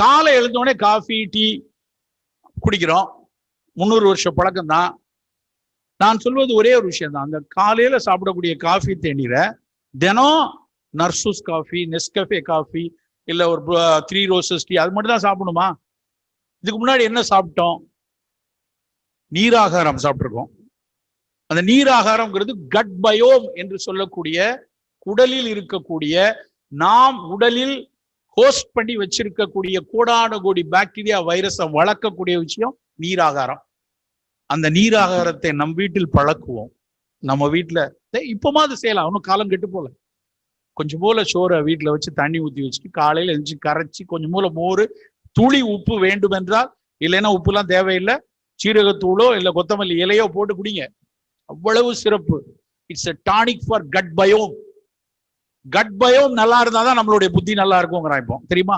காலை எழுந்தோடனே coffee tea குடிக்கிறோம். முந்நூறு வருஷ பழக்கம் தான் நான் சொல்வது ஒரே ஒரு விஷயம் தான் அந்த காலையில சாப்பிடக்கூடிய காஃபி தேநீரை தினம் நர்சூஸ் காஃபி நெஸ்கஃபே காஃபி இல்லை ஒரு த்ரீ ரோசஸ் டீ அது மட்டும் தான் சாப்பிடணுமா? இதுக்கு முன்னாடி என்ன சாப்பிட்டோம்? நீராகாரம் சாப்பிட்ருக்கோம் அந்த நீராகாரம்ங்கிறது கட் பயோம் என்று சொல்லக்கூடிய உடலில் இருக்கக்கூடிய நாம் உடலில் ஹோஸ்ட் பண்ணி வச்சிருக்கக்கூடிய கோடான கோடி பாக்டீரியா வைரஸை வளர்க்கக்கூடிய விஷயம் நீராகாரம். அந்த நீராகாரத்தை நம் வீட்டில் பழக்குவோம். நம்ம வீட்டுல டேய், இப்பமா அது செய்யலாம். ஒன்றும் காலம் கெட்டு போல. கொஞ்சம் போல சோறை வீட்டுல வச்சு தண்ணி ஊற்றி வச்சுட்டு காலையில எழுந்து கரைச்சி கொஞ்சம் போல மோர் துளி உப்பு வேண்டும் என்றால் இல்லைன்னா உப்புலாம் தேவையில்லை சீரகத்தூளோ இல்லை கொத்தமல்லி இலையோ போட்டு குடிங்க. அவ்வளவு சிறப்பு. It's a tonic for gut biome gut biome நல்லா இருந்தாதான் நம்மளுடைய புத்தி நல்லா இருக்குங்கிறான் இப்போ. தெரியுமா?